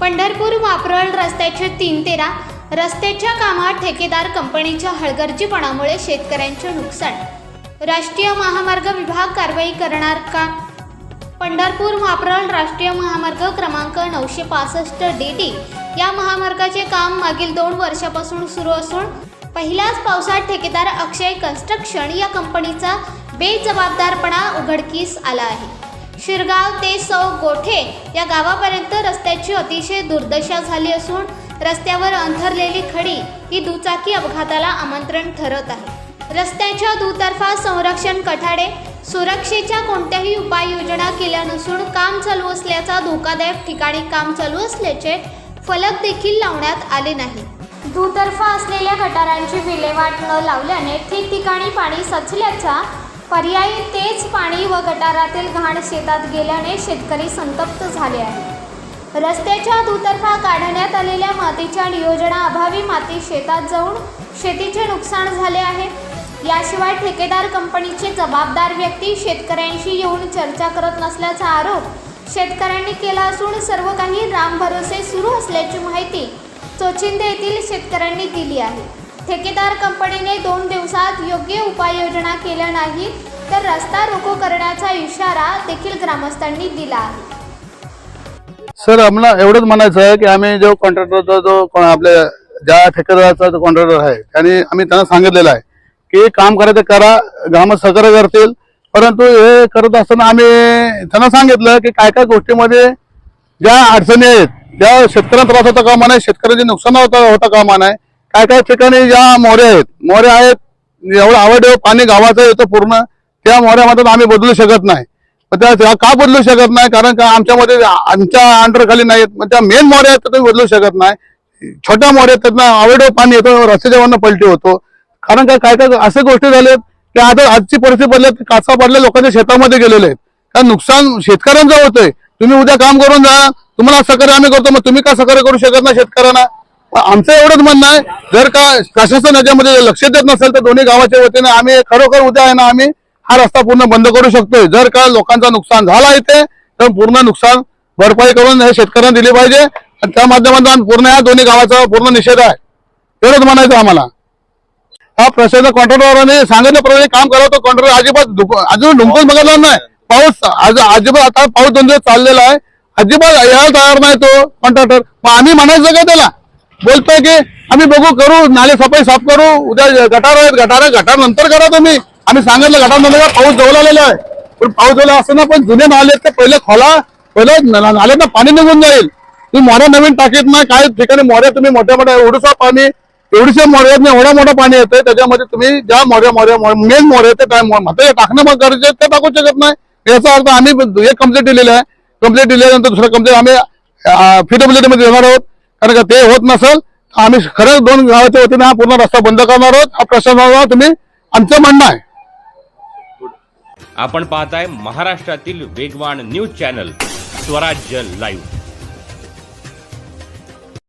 पंढरपूर मापरळ रस्त्याचे तीन तेरा रस्त्याच्या कामात ठेकेदार कंपनीच्या हळगर्जीपणामुळे शेतकऱ्यांचे नुकसान. राष्ट्रीय महामार्ग विभाग कारवाई करणार का? पंढरपूर मापरळ राष्ट्रीय महामार्ग क्रमांक नऊशे पासष्ट डी टी. या महामार्गाचे काम मागील दोन वर्षापासून सुरू असून पहिल्याच पावसात ठेकेदार अक्षय कन्स्ट्रक्शन या कंपनीचा बेजबाबदारपणा उघडकीस आला आहे. शिरगाव ते सौ गोठे या गावापर्यंत रस्त्याची अतिशय दुर्दशा झाली असून रस्त्यावर अंथरलेली खडी ही दुचाकी अपघाताला आमंत्रण ठरत आहे. रस्त्याच्या दुतर्फा संरक्षण कठाडे सुरक्षेच्या कोणत्याही उपाययोजना केल्या नसून काम चालू असल्याचा धोकादायक ठिकाणी काम चालू असल्याचे फलक देखील लावण्यात आले नाही. दुतर्फा असलेल्या गटारांची विल्हेवाट न लावल्याने ठिकठिकाणी पाणी साचल्याचा पर्यायी तेच पाणी व गटारातील घाण शेतात गेल्याने शेतकरी संतप्त झाले आहे रस्त्याच्या दुतर्फा काढण्यात आलेल्या मातीच्या नियोजनाअभावी माती शेतात जाऊन शेतीचे नुकसान झाले आहे. याशिवाय ठेकेदार कंपनीचे जबाबदार व्यक्ती शेतकऱ्यांशी येऊन चर्चा करत नसल्याचा आरोप शेतकऱ्यांनी केला असून सर्व काही राम भरोसे सुरू असल्याची माहिती चोचिंदे येथील शेतकऱ्यांनी दिली आहे. ठेकेदार कंपनीने दोन दिवसात योग्य उपाययोजना केल्या नाहीत तर रस्ता रोको करण्याचा इशारा देखील ग्रामस्थांनी दिला आहे. सर आम्हाला एवढंच म्हणायचं आहे की आम्ही जो कॉन्ट्रॅक्टरचा जो आपल्या ज्या ठेकेदाराचा जो कॉन्ट्रॅक्टर आहे त्यांनी आम्ही त्यांना सांगितलेलं आहे की काम करायचं करा ग्राम सहकार्य करतील. परंतु हे करत असताना आम्ही त्यांना सांगितलं की काय काय गोष्टीमध्ये ज्या अडचणी आहेत ज्या शेतकऱ्यांना त्रास होता कामा नाही शेतकऱ्यांचे नुकसान होता होता कामा नाही काय काय ठिकाणी ज्या मोऱ्या आहेत मोऱ्या आहेत एवढं आवड पाणी गावाचं येतं पूर्ण त्या मोऱ्यामध्ये आम्ही बदलू शकत नाही. पण त्या का बदलू शकत नाही? कारण का आमच्यामध्ये आमच्या अंडरखाली नाहीत मग त्या मेन मोऱ्या आहेत तर तुम्ही बदलू शकत नाही. छोट्या मोऱ्या आहेत त्यांना आवड पाणी येतं रस्त्याच्या पलटी होतो. कारण का काय काय असे गोष्टी झाल्यात की आता आजची परिस्थिती बदलत काचा पडल्या लोकांच्या शेतामध्ये गेलेले आहेत. कारण नुकसान शेतकऱ्यांचं होतंय. तुम्ही उद्या काम करून जा तुम्हाला सहकार्य आम्ही करतो मग तुम्ही का सहकार्य करू शकत नाही शेतकऱ्यांना? आमचं एवढंच म्हणणं आहे जर का प्रशासन याच्यामध्ये लक्ष देत नसेल तर दोन्ही गावाच्या वतीने आम्ही खरोखर उद्या आहे ना आम्ही हा रस्ता पूर्ण बंद करू शकतोय. जर का लोकांचा नुकसान झालं इथे तर पूर्ण नुकसान भरपाई करून हे शेतकऱ्यांना दिली पाहिजे. आणि त्या माध्यमातून पूर्ण या दोन्ही गावाचा पूर्ण निषेध आहे. एवढंच म्हणायचं आम्हाला. हा प्रशासन कॉन्ट्रॅक्टरने सांगितल्याप्रमाणे काम करावं तर कॉन्ट्रॅक्टर अजिबात अजून ढुंकून बघायला नाही. पाऊस आज अजिबात आता पाऊस दोन दिवस चाललेला आहे. अजिबात यायला तयार नाही तो कॉन्ट्रॅक्टर. मग आम्ही म्हणायचं का त्याला? बोलतोय की आम्ही बघू करू नाले सफाई साफ करू उद्या गटार आहेत गटार गटार नंतर करा तुम्ही. आम्ही सांगितलं गटारनंतर पाऊस जवळ आलेला आहे. पण पाऊस जवळ असताना पण जुने नाले आहेत ते पहिले खोला पहिले न- नाल्यातनं पाणी निघून जाईल. तुम्ही मोऱ्या नवीन टाकीत नाही काही ठिकाणी मोऱ्या तुम्ही मोठ्या मोठ्या एवढसा पाणी एवढीशा आहेत एवढा मोठं पाणी येतंय त्याच्यामध्ये तुम्ही ज्या मोऱ्या मोऱ्या मेन मोऱ्या ते काय मात्र टाकणं मग गरजेचं ते टाकू शकत नाही. याचा अर्थ आम्ही एक कंप्लेंट दिलेलं आहे. कंप्लेंट दिल्यानंतर दुसरं कंप्लेंट आम्ही पीडब्ल्यूडी मध्ये देणार आहोत. कारण का ते होत नसेल आम्ही खरंच दोन गावाच्या वतीने हा पूर्ण रस्ता बंद करणार आहोत. प्रशासनाला तुम्ही. आमचं म्हणणं आहे. आपण पाहताय महाराष्ट्रातील वेगवान न्यूज चॅनल स्वराज्य लाईव्ह.